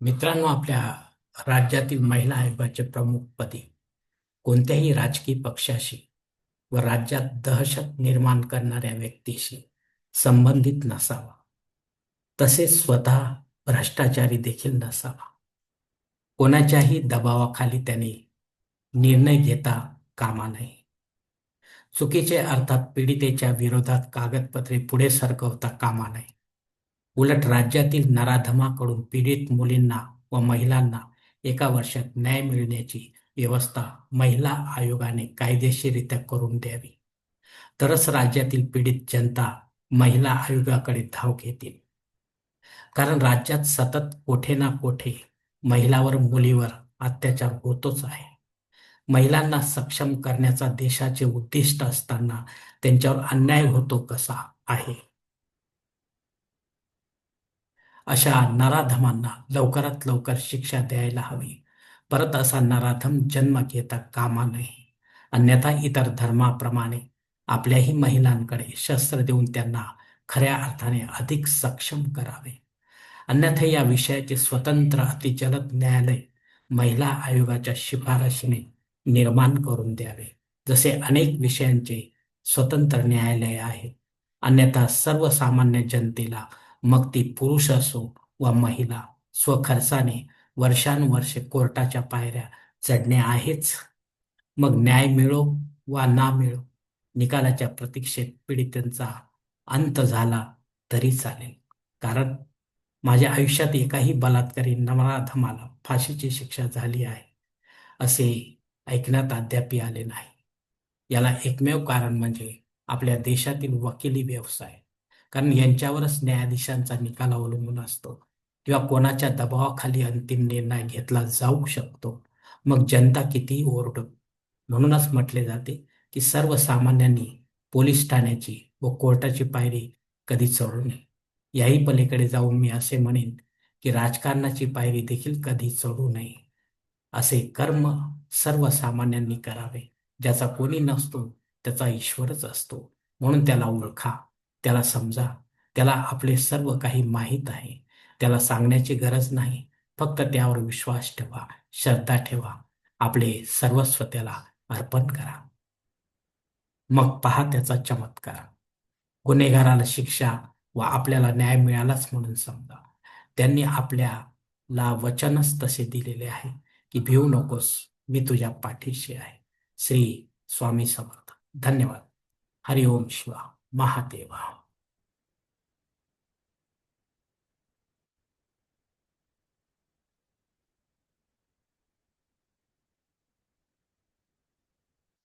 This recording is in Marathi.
मित्रांनो आपल्या राज्यातील महिला आयोगाचे प्रमुखपदी कोणत्याही राजकीय पक्षाशी व राज्यात दहशत निर्माण करणाऱ्या व्यक्तीशी संबंधित नसावा. तसेच स्वतः भ्रष्टाचारी देखील नसावा. कोणाच्याही दबावाखाली त्याने निर्णय घेता कामा नये. चुकीचे अर्थात पीडितेच्या विरोधात कागदपत्रे पुढे सरकवता कामा नये. उलट राज्यातील नराधमाकडून पीडित मुलींना व महिलांना एका वर्षात न्याय मिळण्याची व्यवस्था महिला आयोगाने कायदेशीरित्या करून द्यावी. तरच राज्यातील पीडित जनता महिला आयोगाकडे धाव घेतील. कारण राज्यात सतत कोठे ना कोठे महिलावर मुलीवर अत्याचार होतोच आहे. महिलांना सक्षम करण्याचा देशाचे उद्दिष्ट असताना त्यांच्यावर अन्याय होतो कसा आहे? अशा नराधमांना लवकरात लवकर शिक्षा द्यायला हवी. परत असा नराधम जन्म घेता कामा नये. अन्यथा इतर धर्माप्रमाणे आपल्याही महिलांकडे शस्त्र देऊन त्यांना खऱ्या अर्थाने अधिक सक्षम करावे. अन्यथा या विषयाचे स्वतंत्र अतिजलद न्यायालय महिला आयोगाच्या शिफारशीने निर्माण करून द्यावे. जसे अनेक विषयांचे स्वतंत्र न्यायालय आहे. अन्यथा सर्वसामान्य जनतेला मग ती पुरुष असो वा महिला स्वखर्चाने वर्षानुवर्षे कोर्टाच्या पायऱ्या चढणे आहेच. मग न्याय मिळो वा ना मिळो निकालाच्या प्रतीक्षेत पीडितांचा अंत झाला तरी चालेल. कारण माझ्या आयुष्यात एकाही बलात्कारी नमराधमाला फाशीची शिक्षा झाली आहे असे ऐकण्यात अद्याप आले नाही. याला एकमेव कारण म्हणजे आपल्या देशातील वकिली व्यवसाय. कारण यांच्यावरच न्यायाधीशांचा निकाल अवलंबून असतो. किंवा कोणाच्या दबावाखाली अंतिम निर्णय घेतला जाऊ शकतो. मग जनता कितीही ओरडो? म्हणूनच म्हटले जाते की सर्वसामान्यांनी पोलीस ठाण्याची व कोर्टाची पायरी कधी चढू नये. याही पलीकडे जाऊन मी असे म्हणेन की राजकारणाची पायरी देखील कधी चढू नये. असे कर्म सर्वसामान्यांनी करावे. ज्याचा कोणी नसतो त्याचा ईश्वरच असतो. म्हणून त्याला ओळखा. त्याला समजा त्याला आपले सर्व काही माहीत आहे त्याला सांगण्याची गरज नाही फक्त त्यावर विश्वास ठेवा श्रद्धा ठेवा आपले सर्वस्व त्याला अर्पण करा. मग पहा त्याचा चमत्कार. गुन्हेगाराला शिक्षा व आपल्याला न्याय मिळालाच म्हणून समजा. त्यांनी आपल्याला वचनच तसे दिलेले आहे की भिवू नकोस मी तुझ्या पाठीशी आहे. श्री स्वामी समर्थ. धन्यवाद. हरिओम शिवा. マハテバ